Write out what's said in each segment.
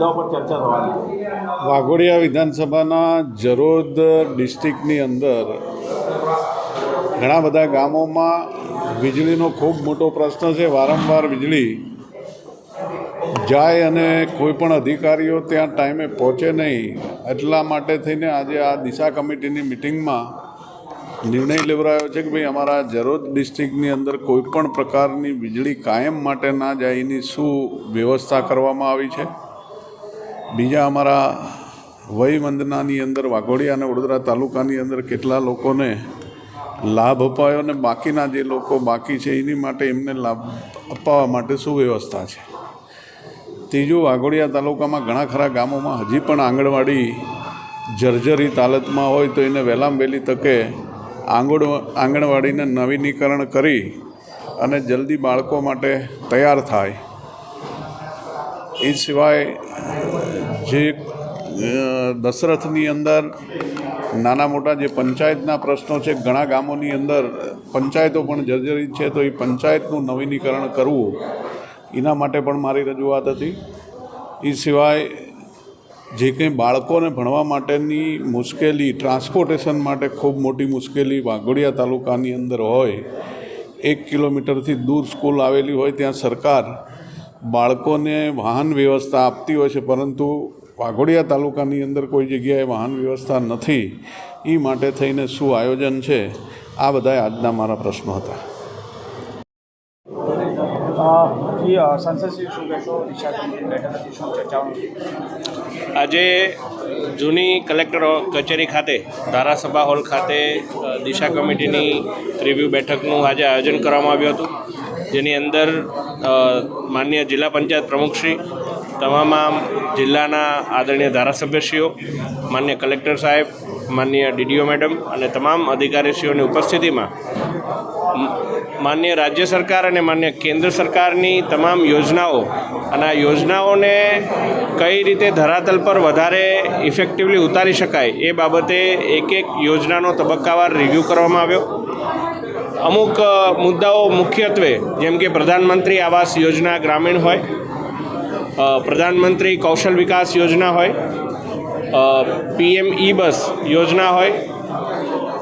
ચર્ચા થવાની વાઘોડિયા વિધાનસભાના જરોદ ડિસ્ટ્રિક્ટની અંદર ઘણા બધા ગામોમાં વીજળીનો ખૂબ મોટો પ્રશ્ન છે. વારંવાર વીજળી જાય અને કોઈ પણ અધિકારીઓ ત્યાં ટાઈમે પહોંચે નહીં. એટલા માટે થઈને આજે આ દિશા કમિટીની મિટિંગમાં નિર્ણય લેવરાયો છે કે ભાઈ અમારા જરોદ ડિસ્ટ્રિક્ટની અંદર કોઈ પણ પ્રકારની વીજળી કાયમ માટે ના જાય એની શું વ્યવસ્થા કરવામાં આવી છે. બીજા અમારા વયવંદનાની અંદર વાઘોડિયા અને વડોદરા તાલુકાની અંદર કેટલા લોકોને લાભ અપાયો અને બાકીના જે લોકો બાકી છે, એની માટે એમને લાભ અપાવવા માટે શું વ્યવસ્થા છે? ત્રીજું, વાઘોડિયા તાલુકામાં ઘણા ખરા ગામોમાં હજી પણ આંગણવાડી જર્જરિત હાલતમાં હોય તો એને વહેલામ વહેલી તકે આંગણ, આંગણવાડીને નવીનીકરણ કરી અને જલ્દી બાળકો માટે તૈયાર થાય. એ સિવાય જે દશરથની અંદર નાના મોટા જે પંચાયતના પ્રશ્નો છે, ઘણા ગામોની અંદર પંચાયતો પણ જર્જરિત છે, તો એ પંચાયતનું નવીનીકરણ કરવું, એના માટે પણ મારી રજૂઆત હતી. એ સિવાય જે કંઈ બાળકોને ભણવા માટેની મુશ્કેલી, ટ્રાન્સપોર્ટેશન માટે ખૂબ મોટી મુશ્કેલી વાઘોડિયા તાલુકાની અંદર હોય, એક કિલોમીટરથી દૂર સ્કૂલ આવેલી હોય, ત્યાં સરકાર બાળકોને વાહન વ્યવસ્થા આપતી હોય છે પરંતુ વાઘોડિયા તાલુકાની અંદર કોઈ જગ્યાએ વાહન વ્યવસ્થા નથી. એ માટે થઈને શું આયોજન છે? આ બધા આજના મારા પ્રશ્નો હતા? આજે જૂની કલેક્ટર કચેરી ખાતે ધારાસભા હોલ ખાતે દિશા કમિટીની રિવ્યૂ બેઠકનું આજે આયોજન કરવામાં આવ્યું હતું. જેની અંદર માનનીય જિલ્લા પંચાયત પ્રમુખશ્રી, તમામ જિલ્લાના આદરણીય ધારાસભ્યશ્રીઓ, માન્ય કલેક્ટર સાહેબ, માન્ય ડીડીઓ મેડમ અને તમામ અધિકારીશ્રીઓની ઉપસ્થિતિમાં માન્ય રાજ્ય સરકાર અને માન્ય કેન્દ્ર સરકારની તમામ યોજનાઓ અને આ યોજનાઓને કઈ રીતે ધરાતલ પર વધારે ઇફેક્ટિવલી ઉતારી શકાય એ બાબતે એક એક યોજનાનો તબક્કાવાર રિવ્યૂ કરવામાં આવ્યો. અમુક મુદ્દાઓ મુખ્યત્વે જેમ કે પ્રધાનમંત્રી આવાસ યોજના ગ્રામીણ હોય પ્રધાનમંત્રી કૌશલ વિકાસ યોજના હોય પીએમ ઈ બસ યોજના હોય,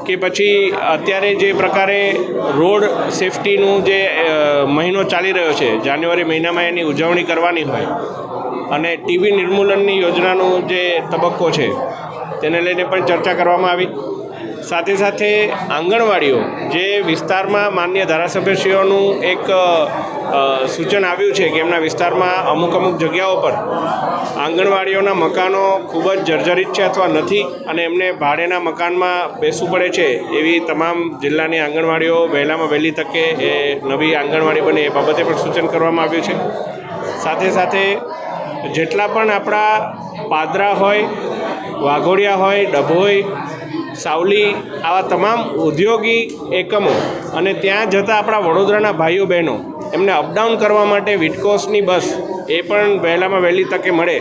કે પછી અત્યારે જે પ્રકારે રોડ સેફટીનું જે મહિનો ચાલી રહ્યો છે, જાન્યુઆરી મહિનામાં એની ઉજવણી કરવાની હોય, અને ટીબી નિર્મૂલનની યોજનાનો જે તબક્કો છે, તેને લઈને પણ ચર્ચા કરવામાં આવી. સાથે સાથે આંગણવાડીઓ, જે વિસ્તારમાં માન્ય ધારાસભ્યશ્રીઓનું એક સૂચન આવ્યું છે કે એમના વિસ્તારમાં અમુક અમુક જગ્યાઓ પર આંગણવાડીઓના મકાનો ખૂબ જ જર્જરિત છે અથવા નથી અને એમને ભાડેના મકાનમાં બેસવું પડે છે એવી તમામ જિલ્લાની આંગણવાડીઓ વહેલામાં વહેલી તકે એ નવી આંગણવાડી બને એ બાબતે પણ સૂચન કરવામાં આવ્યું છે. સાથે સાથે જેટલા પણ આપણા પાદરા હોય, વાઘોડિયા હોય, ડભોઈ સાવલી, આવા તમામ ઉદ્યોગી એકમો અને ત્યાં જતા આપણા વડોદરાના ભાઈઓ, બહેનો, એમને અપડાઉન કરવા માટે વિટકોસની બસ એ પણ વહેલામાં વહેલી તકે મળે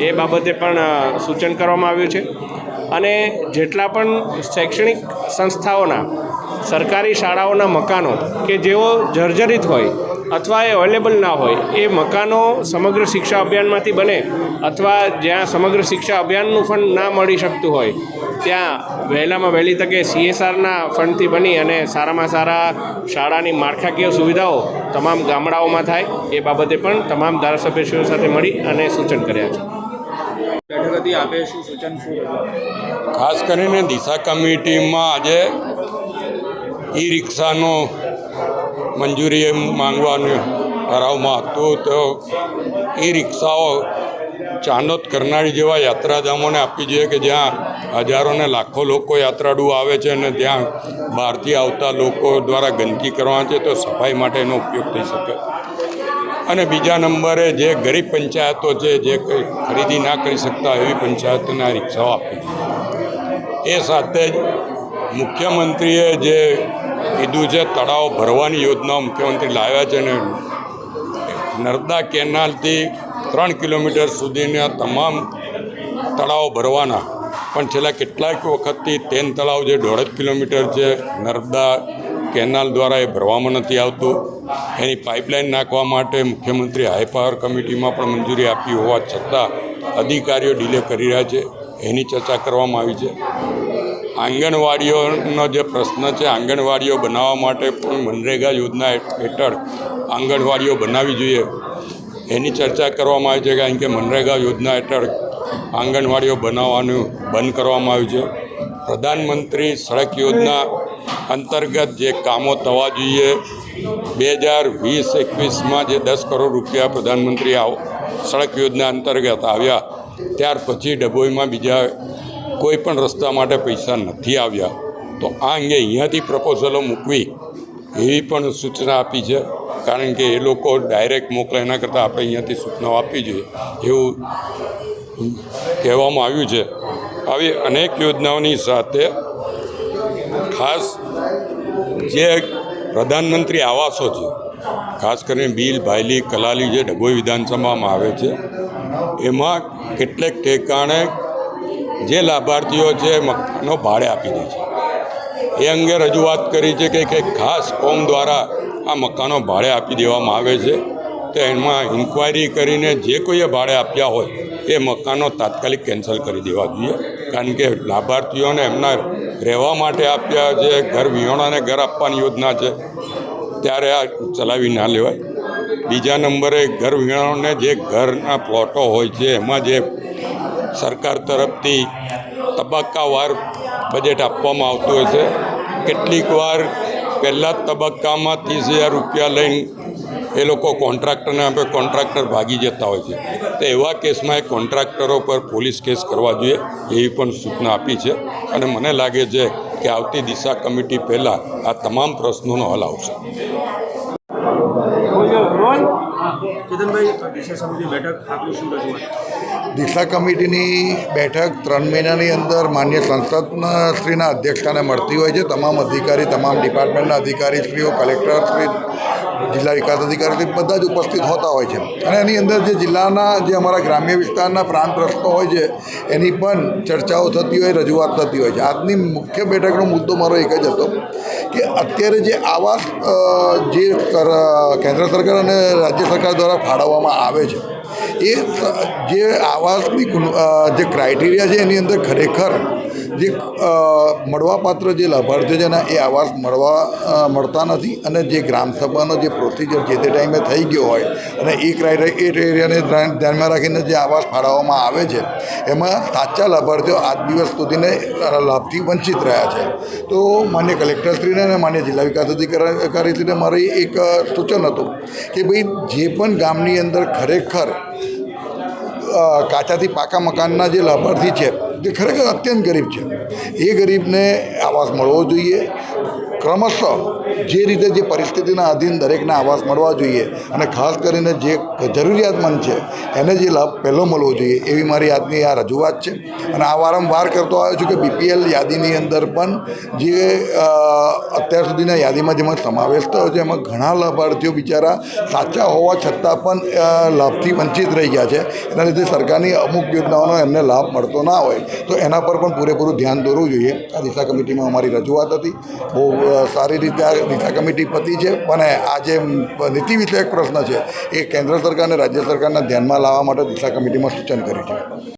એ બાબતે પણ સૂચન કરવામાં આવ્યું છે. અને જેટલા પણ શૈક્ષણિક સંસ્થાઓના, સરકારી શાળાઓના મકાનો કે જેઓ જર્જરિત હોય અથવા એ અવેલેબલ ના હોય એ મકાનો સમગ્ર શિક્ષા અભિયાનમાંથી બને અથવા જ્યાં સમગ્ર શિક્ષા અભિયાનનું ફંડ ના મળી શકતું હોય ત્યાં વહેલામાં વહેલી તકે સીએસઆરના ફંડથી બની અને સારામાં સારા શાળાની માળખાકીય સુવિધાઓ તમામ ગામડાઓમાં થાય એ બાબતે પણ તમામ ધારાસભ્યશ્રીઓ સાથે મળી અને સૂચન કર્યા છે. બેઠક હતી આપે શું સૂચન શું ખાસ કરીને દિશા કમિટીમાં આજે ઈ રિક્ષાનો મંજૂરી એમ માંગવાનું ઠરાવમાં હતું. તો એ રિક્ષાઓ ચાંદોદ કરનાળી જેવા યાત્રાધામોને આપવી જોઈએ કે જ્યાં હજારો ને લાખો લોકો યાત્રાળુ આવે છે અને ત્યાં બહારથી આવતા લોકો દ્વારા ગંદકી કરવાની છે, તો સફાઈ માટે એનો ઉપયોગ થઈ શકે. અને બીજા નંબરે જે ગરીબ પંચાયતો છે, જે કંઈ ખરીદી ના કરી શકતા એવી પંચાયતોને આ રિક્ષાઓ આપી એ સાથે જ મુખ્યમંત્રીએ જે કીધું છે, તળાવ ભરવાની યોજના મુખ્યમંત્રી લાવ્યા છે ને નર્મદા કેનાલથી ત્રણ કિલોમીટર સુધીના તમામ તળાવ ભરવાના. પણ છેલ્લા કેટલાક વખતથી તેન તળાવ જે દોઢ કિલોમીટર છે, નર્મદા કેનાલ દ્વારા એ ભરવામાં નથી આવતું. એની પાઇપલાઇન નાખવા માટે મુખ્યમંત્રી હાઈ કમિટીમાં પણ મંજૂરી આપી હોવા છતાં અધિકારીઓ ડીલે કરી રહ્યા છે. એની ચર્ચા કરવામાં આવી છે. આંગણવાડીઓનો જે પ્રશ્ન છે, આંગણવાડીઓ બનાવવા માટે પણ મનરેગા યોજના હેઠળ આંગણવાડીઓ બનાવવી જોઈએ. એની ચર્ચા કરવામાં આવી છે કારણ કે મનરેગા યોજના હેઠળ આંગણવાડીઓ બનાવવાનું બંધ કરવામાં આવ્યું છે. પ્રધાનમંત્રી સડક યોજના અંતર્ગત જે કામો થવા જોઈએ, બે હજાર વીસ એકવીસમાં જે દસ કરોડ રૂપિયા પ્રધાનમંત્રી આવ, સડક યોજના અંતર્ગત આવ્યા, ત્યાર પછી ડભોઈમાં બીજા કોઈ પણ રસ્તા માટે પૈસા નથી આવ્યા, તો આ અંગે અહીંયાથી પ્રપોઝલો મૂકવી એવી પણ સૂચના આપી છે. કારણ કે એ લોકો ડાયરેક્ટ મોકલે, એના કરતાં આપણે અહીંયાથી સૂચનાઓ આપવી જોઈએ. એવું કહેવામાં આવ્યું છે. આવી અનેક યોજનાઓની સાથે ખાસ જે પ્રધાનમંત્રી આવાસો છે, ખાસ કરીને બિલ, ભાયલી, કલાલી જે ડભોઈ વિધાનસભામાં આવે છે, એમાં કેટલેક ઠેકાણે જે લાભાર્થીઓ છે મકાનો ભાડે આપી દે છે. એ અંગે રજૂઆત કરી છે કે કંઈક ખાસ કોમ દ્વારા આ મકાનો ભાડે આપી દેવામાં આવે છે. તો એમાં ઇન્ક્વાયરી કરીને જે કોઈએ ભાડે આપ્યા હોય એ મકાનો તાત્કાલિક કેન્સલ કરી દેવા જોઈએ. કારણ કે લાભાર્થીઓને એમના રહેવા માટે આપ્યા જે ઘર વિહોણાને ઘર આપવાની યોજના છે. ત્યારે આ ચલાવી ના લેવાય. બીજા નંબરે ઘર વિહોણાને જે ઘરના પ્લોટો હોય છે, એમાં જે સરકાર તરફથી તબક્કાવાર બજેટ આપવામાં આવતું હોય છે. કેટલીક વાર પહેલાં જ તબક્કામાં ત્રીસ હજાર રૂપિયા લઈને એ લોકો કોન્ટ્રાક્ટરને આપે, કોન્ટ્રાક્ટર ભાગી જતા હોય છે. તો એવા કેસમાં એ કોન્ટ્રાક્ટરો પર પોલીસ કેસ કરવા જોઈએ એવી પણ સૂચના આપી છે. અને મને લાગે છે કે આવતી દિશા કમિટી પહેલાં આ તમામ પ્રશ્નોનો હલ આવશે. ચેતનભાઈ દિશા સમિતિ બેઠક આપનું શું રજૂઆત? દિશા કમિટીની બેઠક ત્રણ મહિનાની અંદર માન્ય સંસદના શ્રીના અધ્યક્ષતાને મળતી હોય છે. તમામ અધિકારી, તમામ ડિપાર્ટમેન્ટના અધિકારીશ્રીઓ, કલેક્ટરશ્રી જિલ્લા વિકાસ અધિકારી બધા જ ઉપસ્થિત હોતા હોય છે. અને એની અંદર જે જિલ્લાના, જે અમારા ગ્રામ્ય વિસ્તારના પ્રાંત પ્રશ્નો હોય છે, એની પણ ચર્ચાઓ થતી હોય, રજૂઆત થતી હોય છે. આજની મુખ્ય બેઠકનો મુદ્દો મારો એક જ હતો કે અત્યારે જે આવાસ જે કેન્દ્ર સરકાર અને રાજ્ય સરકાર દ્વારા ફાળવવામાં આવે છે, એ જે આવાસની જે ક્રાઇટેરિયા છે એની અંદર ખરેખર જે મળવાપાત્ર જે લાભાર્થીઓ છે ને એ આવાસ મળવા મળતા નથી અને જે ગ્રામસભાનો જે પ્રોસિજર જે તે ટાઈમે થઈ ગયો હોય અને એ ક્રાઇટેરિયાને ધ્યાન- ધ્યાનમાં રાખીને જે આવાસ ફાળવવામાં આવે છે, એમાં સાચા લાભાર્થીઓ આજ દિવસ સુધીને લાભથી વંચિત રહ્યા છે. તો માન્ય કલેક્ટરશ્રીને અને માન્ય જિલ્લા વિકાસ અધિકારીશ્રીને મારી એક સૂચન હતું કે ભાઈ જે પણ ગામની અંદર ખરેખર કાચાથી પાકા મકાનના જે લાભાર્થી છે જે ખરેખર અત્યંત ગરીબ છે. એ ગરીબને આવાસ મળવો જોઈએ. ક્રમશઃ જે રીતે જે પરિસ્થિતિના આધીન દરેકને આવાસ મળવા જોઈએ અને ખાસ કરીને જે જરૂરિયાતમંદ છે, એને જે લાભ પહેલો મળવો જોઈએ એવી મારી આજની આ રજૂઆત છે. અને આ વારંવાર કરતો આવ્યો છું કે બીપીએલ યાદીની અંદર પણ જે અત્યાર સુધીના યાદીમાં જેમાં સમાવેશ થયો છે, એમાં ઘણા લાભાર્થીઓ બિચારા સાચા હોવા છતાં પણ લાભથી વંચિત રહી ગયા છે. એના લીધે સરકારની અમુક યોજનાઓનો એમને લાભ મળતો ના હોય. તો એના પર પણ પૂરેપૂરું ધ્યાન દોરવું જોઈએ. આ દિશા કમિટીમાં અમારી રજૂઆત હતી. બહુ સારી રીતે આ દિશા કમિટી પતી છે અને આ જે નીતિ વિષયક પ્રશ્ન છે એ કેન્દ્ર સરકાર અને રાજ્ય સરકારના ધ્યાનમાં લાવવા માટે દિશા કમિટીમાં સૂચન કર્યું છે.